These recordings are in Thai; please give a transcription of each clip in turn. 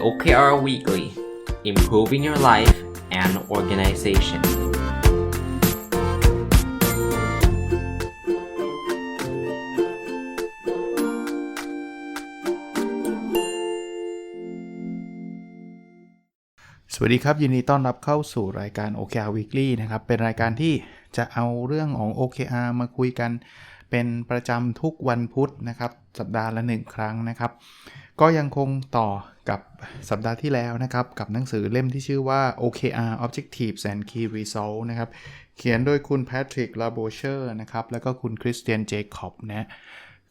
OKR Weekly Improving Your Life and Organization สวัสดีครับ ยินดีต้อนรับเข้าสู่รายการ OKR Weekly นะครับ เป็นรายการที่จะเอาเรื่องของ OKR มาคุยกัน เป็นประจำทุกวันพุธนะครับ สัปดาห์ละหนึ่งครั้งนะครับ ก็ยังคงต่อกับสัปดาห์ที่แล้วนะครับ กับหนังสือเล่มที่ชื่อว่า OKR Objectives and Key Results นะครับ เขียนโดยคุณ Patrick l a b o c h e r นะครับ แล้วก็คุณ Christian Jacob นะ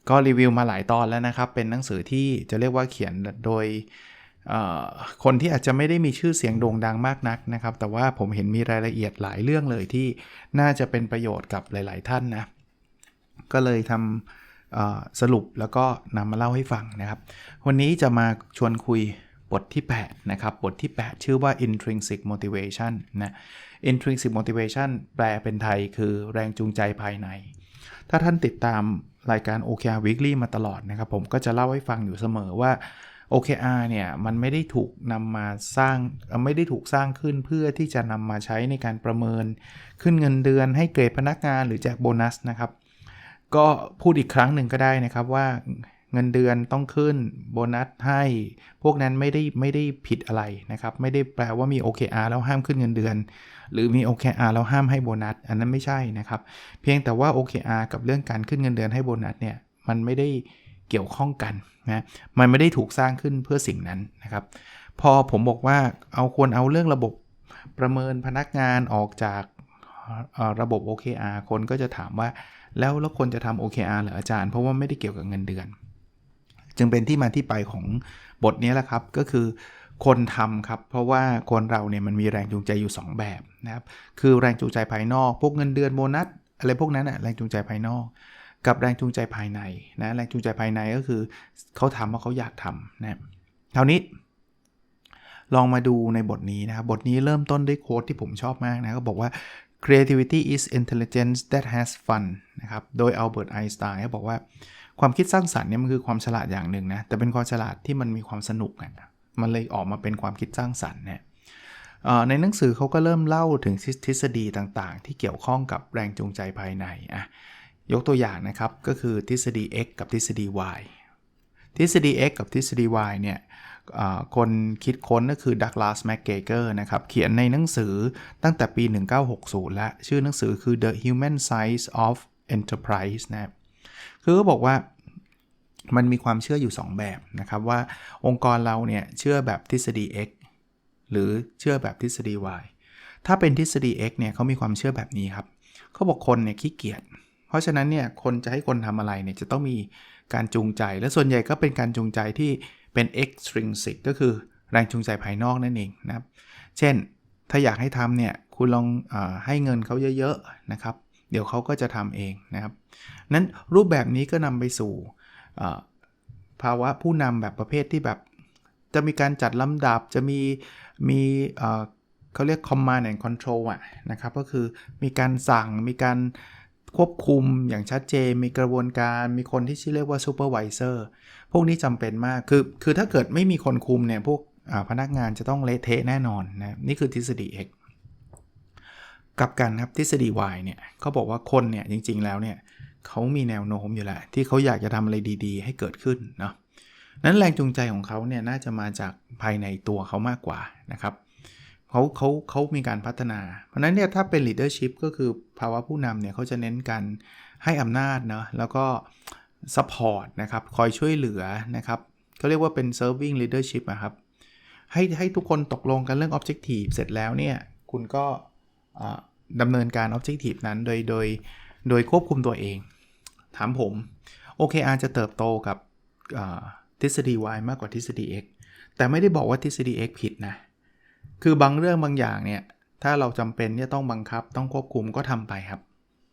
ก็รีวิวมาหลายตอนแล้วนะครับ เป็นหนังสือที่จะเรียกว่าเขียนโดยคนที่อาจจะไม่ได้มีชื่อเสียงโด่งดังมากนักนะครับ แต่ว่าผมเห็นมีรายละเอียดหลายเรื่องเลยที่น่าจะเป็นประโยชน์กับหลาย ๆ ท่านนะ ก็เลยทำสรุปแล้วก็นำมาเล่าให้ฟังนะครับ วันนี้จะมาชวนคุยบทที่ 8 นะครับ บทที่ 8 ชื่อว่า intrinsic motivation นะ intrinsic motivation แปลเป็นไทยคือแรงจูงใจภายใน ถ้าท่านติดตามรายการ OKR Weekly มาตลอดนะครับ ผมก็จะเล่าให้ฟังอยู่เสมอว่า OKR เนี่ยมันไม่ได้ถูกนำมาสร้างไม่ได้ถูกสร้างขึ้นเพื่อที่จะนำมาใช้ในการประเมิน ขึ้นเงินเดือนให้เกรดพนักงานหรือแจกโบนัสนะครับ ก็พูดอีกครั้งหนึ่งก็ได้นะครับว่าเงินเดือนต้องขึ้นโบนัสให้ พวกนั้นไม่ได้ไม่ได้ผิดอะไรนะครับ ไม่ได้แปลว่ามี OKR แล้วห้ามขึ้นเงินเดือน หรือมี OKR แล้วห้ามให้โบนัส อันนั้นไม่ใช่นะครับ เพียงแต่ว่า OKR กับเรื่องการขึ้นเงินเดือนให้โบนัสเนี่ยมันไม่ได้เกี่ยวข้องกันนะมันไม่ได้ถูกสร้างขึ้นเพื่อสิ่งนั้นนะครับ พอผมบอกว่าเอาควรเอาเรื่องระบบประเมินพนักงานออกจากเอ่อระบบ OKR คนก็จะถามว่า แล้วแล้วคนจะทำ OKR เหรออาจารย์เพราะว่าไม่ได้เกี่ยวกับเงินเดือน จึงเป็นที่มาที่ไปของบทนี้แหละครับก็คือคนทำครับ เพราะว่าคนเราเนี่ยมันมีแรงจูงใจอยู่ 2 แบบนะครับ คือแรงจูงใจภายนอก พวกเงินเดือนโบนัสอะไรพวกนั้นอะแรงจูงใจภายนอก กับแรงจูงใจภายในนะแรงจูงใจภายในก็คือเขาทำเพราะเขาอยากทำนะคราวนี้ ลองมาดูในบทนี้นะครับบทนี้เริ่มต้นด้วยโค้ดที่ผมชอบมากนะก็บอกว่า creativity is intelligence that has fun นะครับ โดยอัลเบิร์ตไอน์สไตน์เขาบอกว่า ความคิดสร้างสรรค์เนี่ยมันคือความฉลาดอย่างหนึ่งนะ แต่เป็นความฉลาดที่มันมีความสนุกอะมันเลยออกมาเป็นความคิดสร้างสรรค์เนี่ยในหนังสือเขาก็เริ่มเล่าถึงทฤษฎีต่างๆ ที่เกี่ยวข้องกับแรงจูงใจภายในอะยกตัวอย่างนะครับ ก็คือทฤษฎี x กับทฤษฎี y ทฤษฎี x กับทฤษฎี y เนี่ย คนคิดค้นก็คือดักลาสแม c เกเกอร์นะครับ เขียนในหนังสือตั้งแต่ปี 1960 และ ชื่อหนังสือคือ The Human Size of Enterprise นะครับคือเขาบอกว่ามันมีความเชื่ออยู่ 2 แบบนะครับ ว่าองค์กรเราเนี่ย เชื่อแบบทฤษฎี x หรือเชื่อแบบทฤษฎี y ถ้าเป็นทฤษฎี x เนี่ยเขามีความเชื่อแบบนี้ครับเขาบอกคนเนี่ยขี้เกียจเพราะฉะนั้นเนี่ยคนจะให้คนทำอะไรเนี่ยจะต้องมีการจูงใจ และส่วนใหญ่ก็เป็นการจูงใจที่ เป็น extrinsic ก็คือแรงจูงใจภายนอกนั่นเองนะครับ เช่น ถ้าอยากให้ทำเนี่ย คุณลองอให้เงินเขาเยอะๆนะครับ เดี๋ยวเขาก็จะทำเองนะครับ นั้นรูปแบบนี้ก็นำไปสู่ภาวะผู้นำแบบประเภทที่แบบ จะมีการจัดลำดับ จะมีมีเอ่อเขาเรียก command and control อะนะครับ ก็คือมีการสั่ง มีการควบคุมอย่างชัดเจน มีกระบวนการ มีคนที่ชื่อเรียกว่า supervisor พวกนี้จำเป็นมากคือคือถ้าเกิดไม่มีคนคุมเนี่ยพวกพนักงานจะต้องเละเทะแน่นอนนะนี่คือทฤษฎี X กับกันครับทฤษฎี Y เนี่ยเขาบอกว่าคนเนี่ยจริง ๆ แล้วเนี่ยเขามีแนวโน้มอยู่แหล้วที่เขาอยากจะทำอะไรดี ๆ ให้เกิดขึ้นเนาะนั้นแรงจูงใจของเขาเนี่ยน่าจะมาจากภายในตัวเขามากกว่านะครับเขาเขาเขามีการพัฒนา เพราะฉะนั้นเนี่ยถ้าเป็น leadership ก็คือภาวะผู้นำเนี่ยเขาจะเน้นการให้อำนาจเนาะแล้วก็ support นะครับคอยช่วยเหลือนะครับเขาเรียกว่าเป็น serving leadership นะครับให้ให้ทุกคนตกลงกันเรื่อง objective เสร็จแล้วเนี่ย คุณก็ดำเนินการ objective นั้นโดยโดยโดยควบคุมตัวเอง ถามผม OKR จะเติบโตกับทฤษฎี Y มากกว่าทฤษฎี X แต่ไม่ได้บอกว่าทฤษฎี X ผิดนะ คือบางเรื่องบางอย่างเนี่ย ถ้าเราจำเป็นที่ต้องบังคับต้องควบคุมก็ทำไปครับ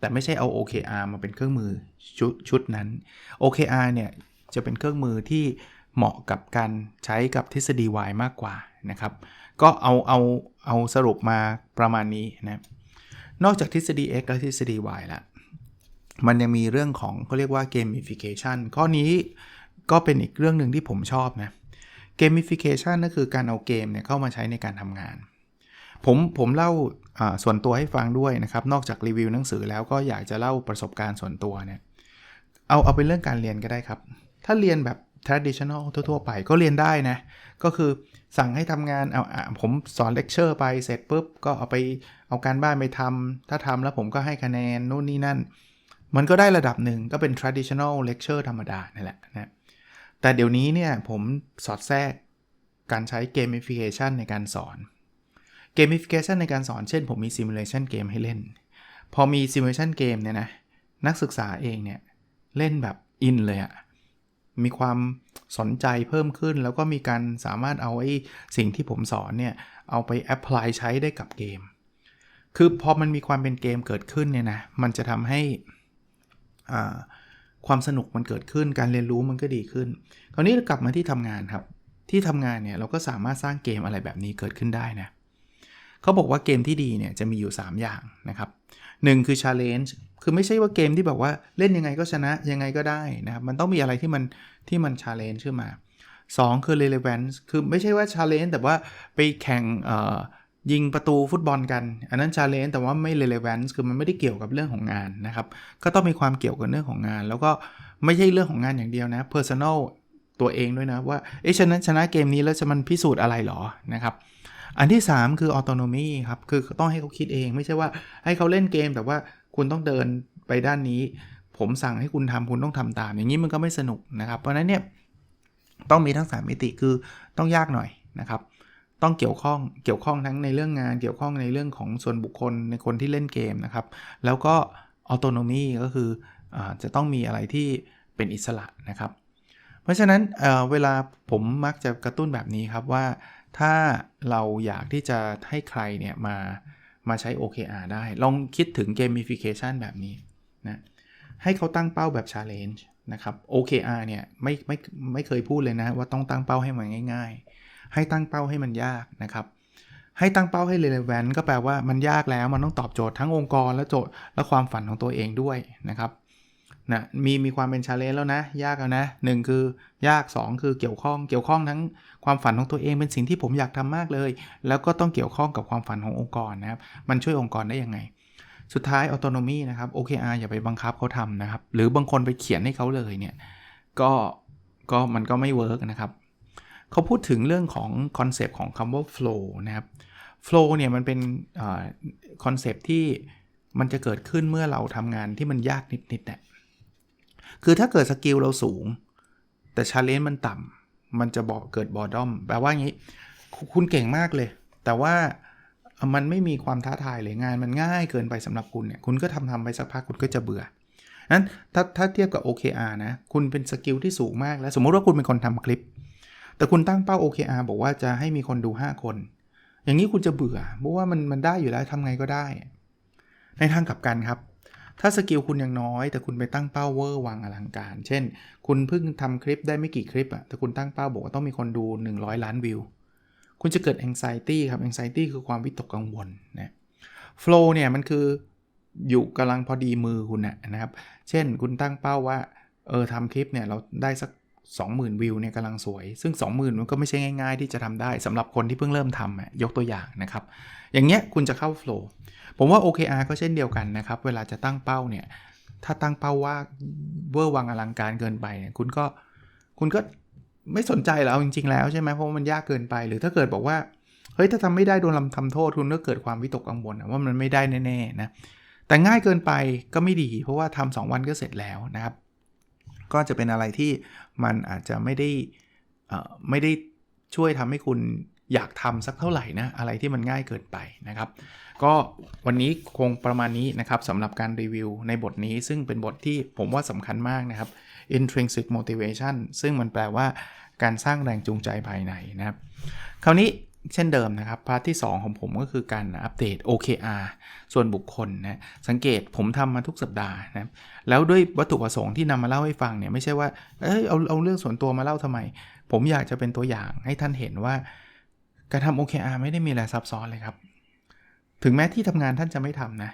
แต่ไม่ใช่เอา OKR มาเป็นเครื่องมือชุดชุดนั้น OKR เนี่ยจะเป็นเครื่องมือที่เหมาะกับการใช้กับทฤษฎี Y มากกว่านะครับ ก็เอาเอาเอาสรุปมาประมาณนี้นะนอกจากทฤษฎี X และทฤษฎี Y ละมันยังมีเรื่องของเขาเรียกว่า gamification ข้อนี้ก็เป็นอีกเรื่องหนึ่งที่ผมชอบนะ gamification ก็คือการเอาเกมเนี่ยเข้ามาใช้ในการทำงาน ผมผมเล่าส่วนตัวให้ฟังด้วยนะครับ นอกจากรีวิวหนังสือแล้วก็อยากจะเล่าประสบการณ์ส่วนตัวเนี่ย เอาเอาเป็นเรื่องการเรียนก็ได้ครับ ถ้าเรียนแบบ traditional ทั่วๆ ไปก็เรียนได้นะ ก็คือสั่งให้ทำงานเอาผมสอนเลคเชอร์ไปเสร็จปุ๊บ ก็เอาไปเอาการบ้านไปทำถ้าทำแล้วผมก็ให้คะแนนนู่นนี่นั่น มันก็ได้ระดับหนึ่งก็เป็น traditional lecture ธรรมดานั่แหละนะแต่เดี๋ยวนี้เนี่ยผมสอดแทรกการใช้ gamification ในการสอน gamification ในการสอนเช่น ผมมี simulation game ให้เล่น พอมี simulation game เนี่ยนะ นักศึกษาเองเนี่ย เล่นแบบอินเลยอะมีความสนใจเพิ่มขึ้น แล้วก็มีการสามารถเอาไอ้สิ่งที่ผมสอนเนี่ย เอาไปแอพพลายใช้ได้กับเกม คือพอมันมีความเป็นเกมเกิดขึ้นเนี่ยนะ มันจะทำให้ความสนุกมันเกิดขึ้น การเรียนรู้มันก็ดีขึ้น คราวนี้กลับมาที่ทำงานครับ ที่ทำงานเนี่ยเราก็สามารถสร้างเกมอะไรแบบนี้เกิดขึ้นได้นะเขาบอกว่าเกมที่ดีเนี่ยจะมีอยู่ 3 อย่างนะครับหนึ่งคือ challenge คือไม่ใช่ว่าเกมที่แบบว่าเล่นยังไงก็ชนะยังไงก็ได้นะครับ มันต้องมีอะไรที่มันที่มัน challenge ขึ้นมา 2 คือ relevance คือไม่ใช่ว่า challenge แต่ว่าไปแข่งยิงประตูฟุตบอลกัน อันนั้น challenge แต่ว่าไม่ relevance คือมันไม่ได้เกี่ยวกับเรื่องของงานนะครับ ก็ต้องมีความเกี่ยวกับเรื่องของงาน แล้วก็ไม่ใช่เรื่องของงานอย่างเดียวนะ personal ตัวเองด้วยนะว่า เอ๊ะชนะชนะเกมนี้แล้วจะมันพิสูจน์อะไรหรอนะครับ อันที่ 3 คือ autonomy ครับ คือต้องให้เขาคิดเอง ไม่ใช่ว่าให้เขาเล่นเกม แต่ว่าคุณต้องเดินไปด้านนี้ ผมสั่งให้คุณทำคุณต้องทำตาม อย่างนี้มันก็ไม่สนุกนะครับ เพราะฉะนั้นเนี่ยต้องมีทั้ง 3 มิติคือต้องยากหน่อยนะครับ ต้องเกี่ยวข้องเกี่ยวข้องทั้งในเรื่องงานเกี่ยวข้องในเรื่องของส่วนบุคคลในคนที่เล่นเกมนะครับ แล้วก็ autonomy ก็คืออจะต้องมีอะไรที่เป็นอิสระนะครับ เพราะฉะนั้นเเวลาผมมักจะกระตุ้นแบบนี้ครับว่า ถ้าเราอยากที่จะให้ใครเนี่ยมามาใช้ OKR ได้ ลองคิดถึง gamification แบบนี้นะให้เขาตั้งเป้าแบบ challenge นะครับ OKR เนี่ยไม่ไม่ไม่เคยพูดเลยนะว่าต้องตั้งเป้าให้มันง่าย ๆ ให้ตั้งเป้าให้มันยากนะครับให้ตั้งเป้าให้ relevant ก็แปลว่ามันยากแล้วมันต้องตอบโจทย์ทั้งองค์กรและโจทย์และความฝันของตัวเองด้วยนะครับ นะมีมีความเป็นชาเลนจ์แล้วนะ ยากแล้วนะหนึ่งคือยาก 2 คือเกี่ยวข้องเกี่ยวข้องทั้งความฝันของตัวเองเป็นสิ่งที่ผมอยากทำมากเลย แล้วก็ต้องเกี่ยวข้องกับความฝันขององค์กรนะครับ มันช่วยองค์กรได้ยังไง สุดท้าย autonomy นะครับ OKR อย่าไปบังคับเขาทำนะครับ หรือบางคนไปเขียนให้เขาเลยเนี่ยก็ก็มันก็ไม่เวิร์กนะครับเขาพูดถึงเรื่องของคอนเซปต์ของคำว่า flow นะครับ flow เนี่ยมันเป็นคอนเซปต์ที่มันจะเกิดขึ้นเมื่อเราทำงานที่มันยากนิดๆเนี่ย คือถ้าเกิดสกิลเราสูง แต่ชาเลนจ์มันต่ำมันจะบอกเกิดบอดอมแปลว่างี้ คุณเก่งมากเลย แต่ว่ามันไม่มีความท้าทายเลยงานมันง่ายเกินไปสำหรับคุณเนี่ย คุณก็ทำทำไปสักพักคุณก็จะเบื่อนั้นถ้าถ้าเทียบกับ OKR นะ คุณเป็นสกิลที่สูงมากแล้ว สมมติว่าคุณเป็นคนทำคลิป แต่คุณตั้งเป้า OKR บอกว่าจะให้มีคนดู 5 คน อย่างนี้คุณจะเบื่อเพราะว่ามันมันได้อยู่แล้วทำไงก็ได้ ในทางกลับกันครับ ถ้าสกิลคุณยังน้อย แต่คุณไปตั้งเป้าเวอร์วังอลังการ เช่น คุณเพิ่งทำคลิปได้ไม่กี่คลิปอะแต่คุณตั้งเป้าบอกว่าต้องมีคนดู 100 ล้านวิว คุณจะเกิด anxiety ครับ anxiety คือความวิตกกังวลนะ flow เนี่ยมันคืออยู่กำลังพอดีมือคุณนะครับ เช่น คุณตั้งเป้าว่า เออทำคลิปเนี่ยเราได้สัก 20,000 วิวเนี่ยกำลังสวย ซึ่ง 20,000 มันก็ไม่ใช่ง่ายๆ ที่จะทำได้สำหรับคนที่เพิ่งเริ่มทำยกตัวอย่างนะครับ อย่างเงี้ยคุณจะเข้า flow ผมว่า OKR ก็เช่นเดียวกันนะครับ เวลาจะตั้งเป้าเนี่ย ถ้าตั้งเป้าว่าเวอร์วังอลังการเกินไปเนี่ยคุณก็คุณก็ไม่สนใจแล้วจริง ๆ แล้วใช่ไหมเพราะมันยากเกินไป หรือถ้าเกิดบอกว่าเฮ้ยถ้าทำไม่ได้โดนลำทำโทษคุณก็เกิดความวิตกกังวลว่ามันไม่ได้แน่ๆนะแต่ง่ายเกินไปก็ไม่ดี เพราะว่าทำสองวันก็เสร็จแล้วนะครับ ก็จะเป็นอะไรที่มันอาจจะไม่ได้ไม่ได้ช่วยทำให้คุณอยากทำสักเท่าไหร่นะอะไรที่มันง่ายเกินไปนะครับ ก็วันนี้คงประมาณนี้นะครับสำหรับการรีวิวในบทนี้ ซึ่งเป็นบทที่ผมว่าสำคัญมากนะครับ intrinsic motivation ซึ่งมันแปลว่าการสร้างแรงจูงใจภายในนะครับ คราวนี้ เช่นเดิมนะครับ พาร์ทที่ 2 ของผมก็คือการอัปเดต OKR ส่วนบุคคลนะ สังเกตผมทำมาทุกสัปดาห์นะ แล้วด้วยวัตถุประสงค์ที่นำมาเล่าให้ฟังเนี่ย ไม่ใช่ว่า เอ้ยเอาเอาเรื่องส่วนตัวมาเล่าทำไม ผมอยากจะเป็นตัวอย่างให้ท่านเห็นว่า การทำ OKR ไม่ได้มีอะไรซับซ้อนเลยครับ ถึงแม้ที่ทำงานท่านจะไม่ทำนะ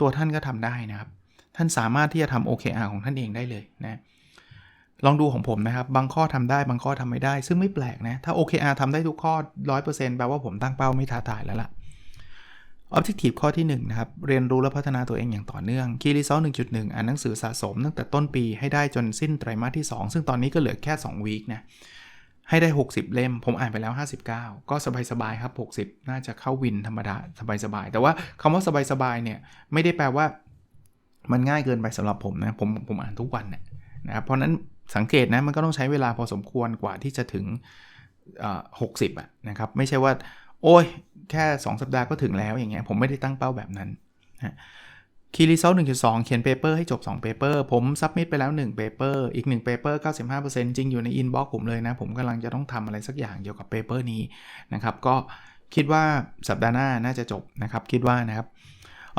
ตัวท่านก็ทำได้นะครับ ท่านสามารถที่จะทำ OKR ของท่านเองได้เลยนะ ลองดูของผมนะครับ บางข้อทำได้บางข้อทำไม่ได้ ซึ่งไม่แปลกนะ ถ้า OKR ทำได้ทุกข้อ 100%แปลว่าผมตั้งเป้าไม่ท้าทายแล้วล่ะ Objective ข้อที่1นะครับ เรียนรู้และพัฒนาตัวเองอย่างต่อเนื่อง Key Result 1.1 อ่านหนังสือสะสมตั้งแต่ต้นปีให้ได้จนสิ้นไตรมาสที่ 2 ซึ่งตอนนี้ก็เหลือแค่2วีคนะ ให้ได้ 60 เล่ม ผมอ่านไปแล้ว 59 ก็สบายๆครับ 60 น่าจะเข้าวินธรรมดาสบายๆ แต่ว่าคำว่าสบายๆ เนี่ย ไม่ได้แปลว่า มันง่ายเกินไปสำหรับผมนะ ผมผมอ่านทุกวันเนี่ยนะครับ เพราะนั้น สังเกตนะมันก็ต้องใช้เวลาพอสมควรกว่าที่จะถึงหกสิบะนะครับ ไม่ใช่ว่า โอ้ยแค่ 2 สัปดาห์ก็ถึงแล้วอย่างเงี้ยผมไม่ได้ตั้งเป้าแบบนั้นนะคีรีเซลหนึ่งจุดสองเขียนเปเปอร์ให้จบ2เปเปอร์ผมซับมิดไปแล้ว1เปเปอร์อีก1เปเปอร์95%จริงอยู่ในอินบ็อกซ์ผมเลยนะ ผมกำลังจะต้องทำอะไรสักอย่างเกี่ยวกับเปเปอร์นี้นะครับ ก็คิดว่าสัปดาห์หน้าน่าจะจบนะครับ คิดว่านะครับ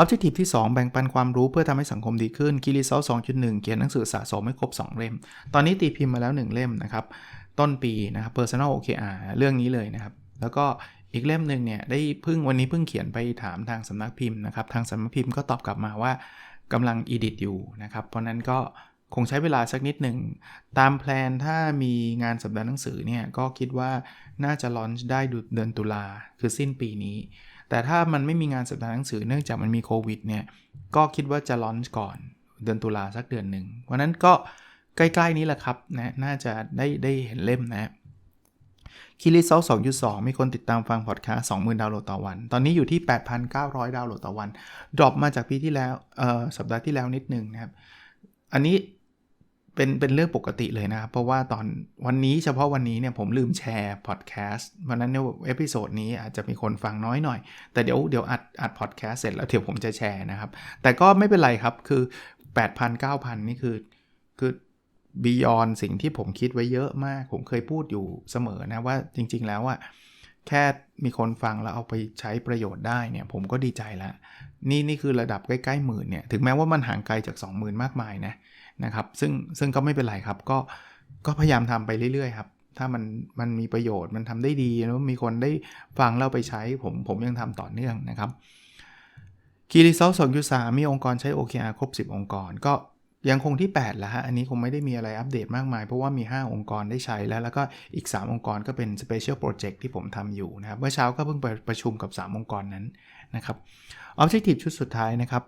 Objective ที่ 2 แบ่งปันความรู้เพื่อทำให้สังคมดีขึ้น k i r i s o 2.1เขียนหนังสือสะสมให้ครบ 2 เล่ม ตอนนี้ตีพิมพ์มาแล้ว 1 เล่มนะครับ ต้นปีนะครับ Personal OKR เรื่องนี้เลยนะครับ แล้วก็อีกเล่มหนึ่งเนี่ยได้เพิ่งวันนี้เพิ่งเขียนไปถามทางสำนักพิมพ์นะครับ ทางสำนักพิมพ์ก็ตอบกลับมาว่ากำลัง edit อยู่นะครับ เพราะนั้นก็คงใช้เวลาสักนิดหนึ่ง ตามแพลนถ้ามีงานสัปดาห์หนังสือเนี่ยก็คิดว่าน่าจะลอนช์ได้เดือนตุลาคือสิ้นปีนี้ แต่ถ้ามันไม่มีงานสัปดาห์หนังสือเนื่องจากมันมีโควิดเนี่ย ก็คิดว่าจะลอนก่อนเดือนตุลาสักเดือนหนึ่งเพราะนั้นก็ใกล้ๆนี้แหละครับนะน่าจะได้ได้เห็นเล่มนะคิริซอล2.2 มีคนติดตามฟังพอดแคสต์20,000 ดาวน์โหลดต่อวัน ตอนนี้อยู่ที่ 8,900 ดาวน์โหลดต่อวัน ดรอปมาจากปีที่แล้ว เอ่อ สัปดาห์ที่แล้วนิดนึงนะครับ อันนี้ เป็นเป็นเรื่องปกติเลยนะครับ เพราะว่าตอนวันนี้เฉพาะวันนี้เนี่ยผมลืมแชร์พอดแคสต์เพราะนั้นเนี่ยเอพิโซดนี้อาจจะมีคนฟังน้อยหน่อย แต่เดี๋ยวเดี๋ยวอัดอัดพอดแคสต์เสร็จแล้วเดี๋ยวผมจะแชร์นะครับ แต่ก็ไม่เป็นไรครับคือ 8,000 9,000 นี่คือคือบียอนสิ่งที่ผมคิดไว้เยอะมาก ผมเคยพูดอยู่เสมอนะว่าจริง ๆ แล้วอะแค่มีคนฟังแล้วเอาไปใช้ประโยชน์ได้เนี่ยผมก็ดีใจล้วนี่นี่คือระดับใกล้ๆหมื่นเนี่ยถึงแม้ว่ามันห่างไกลจาก 20,000 มากมายนะ นะครับ ซึ่งซึ่งก็ไม่เป็นไรครับ ก็ก็พยายามทำไปเรื่อยๆครับ ถ้ามันมันมีประโยชน์มันทำได้ดีแล้วมีคนได้ฟังเล้วไปใช้ผมผมยังทำต่อเนื่องนะครับคีรีเซลสองยูสามีองค์กรใช้ OKR ครบ 10 องค์กร ก็ ยังคงที่ 8 แล้วฮะ อันนี้คงไม่ได้มีอะไรอัปเดตมากมาย เพราะว่ามี 5 องค์กรได้ใช้แล้ว แล้วก็อีก 3 องค์กรก็เป็น Special Project ที่ผมทำอยู่นะครับ เมื่อเช้าก็เพิ่งไปประชุมกับ 3 องค์กรนั้นนะครับ Objective ชุดสุดท้ายนะครับ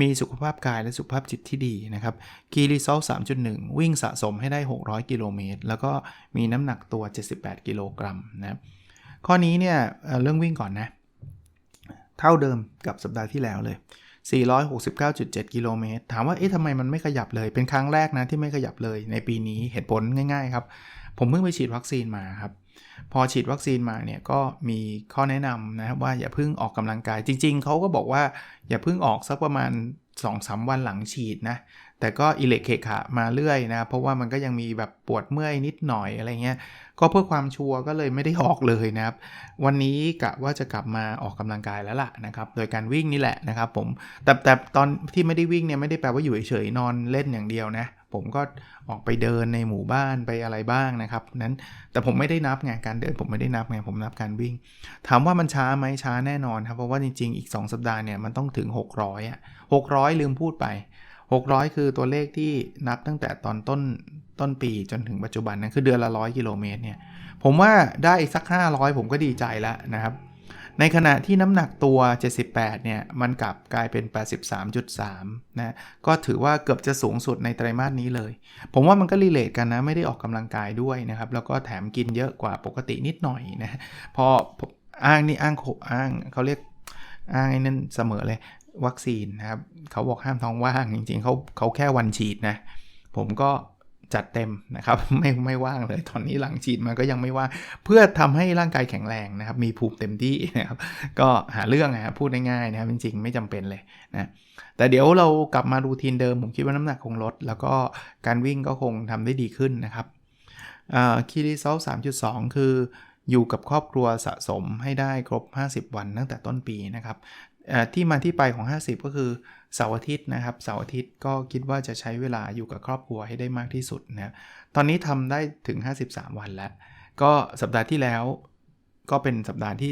มีสุขภาพกายและสุขภาพจิตที่ดีนะครับ Key Result 3.1 วิ่งสะสมให้ได้ 600 กิโลเมตร แล้วก็มีน้ำหนักตัว 78 กิโลกรัมนะครับข้อนี้เนี่ยเรื่องวิ่งก่อนนะ เท่าเดิมกับสัปดาห์ที่แล้วเลย 469.7 กิโลเมตร ถามว่า เอ๊ะทำไมมันไม่ขยับเลย เป็นครั้งแรกนะที่ไม่ขยับเลยในปีนี้ เหตุผลง่ายๆครับ ผมเพิ่งไปฉีดวัคซีนมาครับ พอฉีดวัคซีนมาเนี่ยก็มีข้อแนะนำนะครับว่าอย่าเพิ่งออกกำลังกาย จริง ๆเขาก็บอกว่าอย่าเพิ่งออกสักประมาณ 2-3 วันหลังฉีดนะ แต่ก็อิเล็กเคขะมาเรื่อยนะ เพราะว่ามันก็ยังมีแบบปวดเมื่อยนิดหน่อยอะไรเงี้ย ก็เพื่อความชัวร์ก็เลยไม่ได้ออกเลยนะครับ วันนี้กะว่าจะกลับมาออกกำลังกายแล้วล่ะนะครับ โดยการวิ่งนี่แหละนะครับผม แต่แต่ตอนที่ไม่ได้วิ่งเนี่ยไม่ได้แปลว่าอยู่เฉยๆนอนเล่นอย่างเดียวนะ ผมก็ออกไปเดินในหมู่บ้านไปอะไรบ้างนะครับนั้นแต่ผมไม่ได้นับไงการเดินผมไม่ได้นับไงผมนับการวิ่ง ถามว่ามันช้าไหมช้าแน่นอนครับเพราะว่าจริงๆ อีก 2 สัปดาห์เนี่ยมันต้องถึง 600อะ600 ลืมพูดไป 600 คือตัวเลขที่นับตั้งแต่ตอนต้นต้นปีจนถึงปัจจุบันนั้นคือเดือนละ100กิโลเมตรเนี่ยผมว่าได้อีกสัก 500 ผมก็ดีใจแล้วนะครับ ในขณะที่น้ำหนักตัว 78 เนี่ย มันกลับกลายเป็น 83.3 นะ ก็ถือว่าเกือบจะสูงสุดในไตรมาสนี้เลย ผมว่ามันก็รีเลทกันนะ ไม่ได้ออกกำลังกายด้วยนะครับ แล้วก็แถมกินเยอะกว่าปกตินิดหน่อยนะ พออ้างนี่อ้างโขอ้างเขาเรียกอ้างไอ้นั่นเสมอเลย วัคซีนนะครับ เขาบอกห้ามท้องว่างจริงๆเขาเขาแค่วันฉีดนะ ผมก็ จัดเต็มนะครับไม่ไม่ว่างเลยตอนนี้หลังฉีดมาก็ยังไม่ว่างเพื่อทำให้ร่างกายแข็งแรงนะครับ มีภูมิเต็มที่นะครับก็หาเรื่องนะพูดง่ายๆนะครับจริงๆ ไม่จำเป็นเลยนะแต่เดี๋ยวเรากลับมารูทีนเดิม ผมคิดว่าน้ำหนักคงลด แล้วก็การวิ่งก็คงทำได้ดีขึ้นนะครับคีรีเซล3.2คืออยู่กับครอบครัวสะสมให้ได้ครบ 50 วันตั้งแต่ต้นปีนะครับที่มาที่ไปของ 50 ก็คือ เสาร์อาทิตย์นะครับเสาร์อาทิตย์ก็คิดว่าจะใช้เวลาอยู่กับครอบครัวให้ได้มากที่สุดนะตอนนี้ทำได้ถึง 53 วันแล้ว ก็สัปดาห์ที่แล้ว ก็เป็นสัปดาห์ที่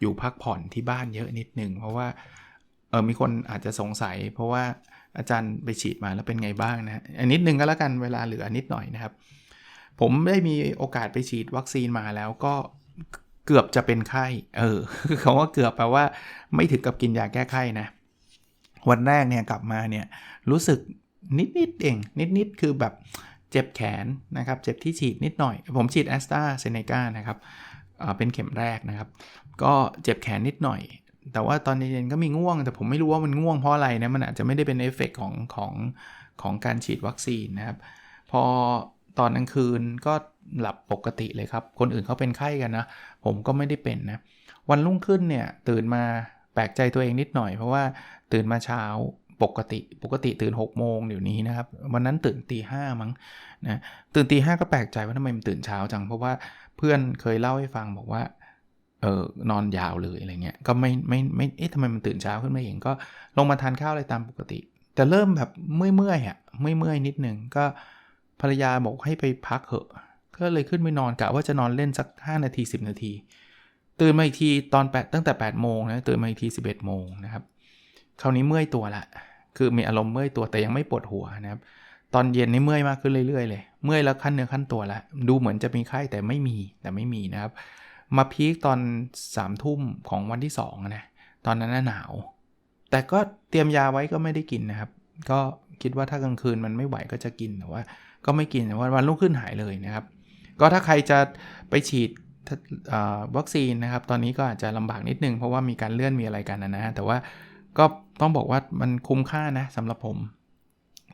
อยู่พักผ่อนที่บ้านเยอะนิดหนึ่งเพราะว่าเออมีคนอาจจะสงสัย เพราะว่าอาจารย์ไปฉีดมาแล้วเป็นไงบ้างนะอันนิดนึงก็แล้วกันเวลาเหลือนิดหน่อยนะครับ ผมได้มีโอกาสไปฉีดวัคซีนมาแล้วก็เกือบจะเป็นไข้ เออคำว่าเกือบแปลว่า ไม่ถึงกับกินยาแก้ไข้นะ วันแรกเนี่ยกลับมาเนี่ยรู้สึกนิดๆเองนิดๆคือแบบเจ็บแขนนะครับเจ็บที่ฉีดนิดหน่อย ผมฉีดแอสตราเซเนกานะครับเป็นเข็มแรกนะครับ ก็เจ็บแขนนิดหน่อย แต่ว่าตอนเย็นๆก็มีง่วง แต่ผมไม่รู้ว่ามันง่วงเพราะอะไรนะมันอาจจะไม่ได้เป็นเอฟเฟกของของของการฉีดวัคซีนนะครับ พอตอนกลางคืนก็หลับปกติเลยครับ คนอื่นเขาเป็นไข้กันนะ ผมก็ไม่ได้เป็นนะ วันรุ่งขึ้นเนี่ยตื่นมาแปลกใจตัวเองนิดหน่อย เพราะว่า ตื่นมาเช้าปกติปกติตื่น6กโมงเดี๋ยวนี้นะครับวันนั้นตื่นตีห้ามั้งนะตื่นตีห้าก็แปลกใจว่าทำไมมันตื่นเช้าจัง เพราะว่าเพื่อนเคยเล่าให้ฟังบอกว่าเออนอนยาวเลยอะไรเงี้ยก็ไม่ไม่ไม่เอ๊ะทำไมมันตื่นเช้าขึ้นมาเองก็ลงมาทานข้าวอะไรตามปกติ แต่เริ่มแบบเมื่อยเมื่อยๆอะเมื่อยเมื่อยๆนิดนึงก็ภรรยาบอกให้ไปพักเหอะก็เลยขึ้นไปนอนกะว่าจะนอนเล่นสัก 5 นาที 10 นาที ตื่นมาอีกทีตอนแปดตั้งแต่8โมงนะตื่นมาอีกที 11โมงนะครับ คราวนี้เมื่อยตัวละ คือมีอารมณ์เมื่อยตัวแต่ยังไม่ปวดหัวนะครับ ตอนเย็นนี่เมื่อยมากขึ้นเรื่อยๆเลย เมื่อยแล้วขั้นเนื้อขั้นตัวละ ดูเหมือนจะมีไข้แต่ไม่มีแต่ไม่มีนะครับ มาพีคตอน3ามทุ่มของวันที่2อะนะ ตอนนั้นหนาว แต่ก็เตรียมยาไว้ก็ไม่ได้กินนะครับ ก็คิดว่าถ้ากลางคืนมันไม่ไหวก็จะกินแต่ว่า ก็ไม่กินแต่ว่าวันรุ่งขึ้นหายเลยนะครับ ก็ถ้าใครจะไปฉีดวัคซีนนะครับ ตอนนี้ก็อาจจะลำบากนิดนึงเพราะว่ามีการเลื่อนมีอะไรกันนะนะแต่ว่า ก็ต้องบอกว่ามันคุ้มค่านะสำหรับผม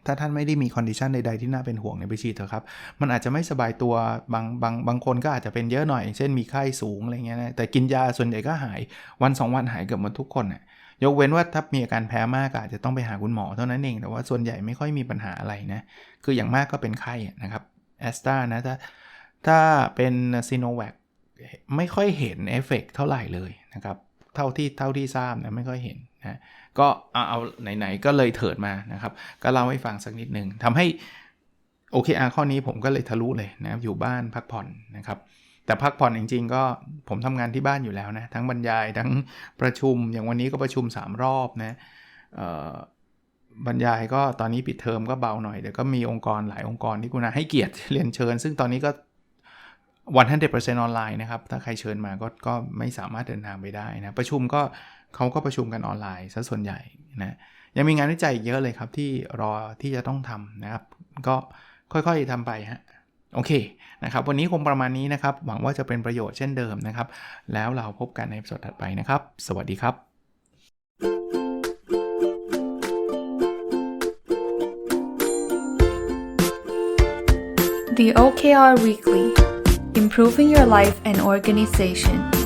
ถ้าท่านไม่ได้มีคอนดิชันใดๆที่น่าเป็นห่วงเนี่ยไปฉีดเถอะครับ มันอาจจะไม่สบายตัวบางบางบางคนก็อาจจะเป็นเยอะหน่อยเช่นมีไข้สูงอะไรเงี้ยนะแต่กินยาส่วนใหญ่ก็หายวัน 2 วันหายเกือบหมดทุกคนน่ะยกเว้นว่าถ้ามีอาการแพ้มากอาจจะต้องไปหาคุณหมอเท่านั้นเอง แต่ว่าส่วนใหญ่ไม่ค่อยมีปัญหาอะไรนะ คืออย่างมากก็เป็นไข้นะครับแอสตรานะถ้าถ้าเป็นซีโนแวคไม่ค่อยเห็นเอฟเฟกเท่าไหร่เลยนะครับ เท่าที่เท่าที่ทราบนะไม่ค่อยเห็น นะก็เอาเอาไหนๆก็เลยเถิดมานะครับ ก็เล่าให้ฟังสักนิดหนึ่งทำให้ OKR ข้อนี้ผมก็เลยทะลุเลยนะครับอยู่บ้านพักผ่อนนะครับแต่พักผ่อนจริงๆ ก็ผมทำงานที่บ้านอยู่แล้วนะทั้งบรรยายทั้งประชุมอย่างวันนี้ก็ประชุม 3 รอบนะบรรยายก็ตอนนี้ปิดเทอมก็เบาหน่อยแต่ก็มีองค์กรหลายองค์กรที่คุณาให้เกียรติเรียนเชิญ ซึ่งตอนนี้ก็วันทันเดอออนไลน์นะครับ ถ้าใครเชิญมาก็ก็ไม่สามารถเดินทางไปได้นะ ประชุมก็ เขาก็ประชุมกันออนไลน์ซะส่วนใหญ่นะยังมีงานวิจัยอีกเยอะเลยครับที่รอที่จะต้องทำนะครับ ก็ค่อยๆทำไปฮะโอเคนะครับวันนี้คงประมาณนี้นะครับ หวังว่าจะเป็นประโยชน์เช่นเดิมนะครับ แล้วเราพบกันในสดถัดไปนะครับ สวัสดีครับ The OKR Weekly Improving Your Life and Organization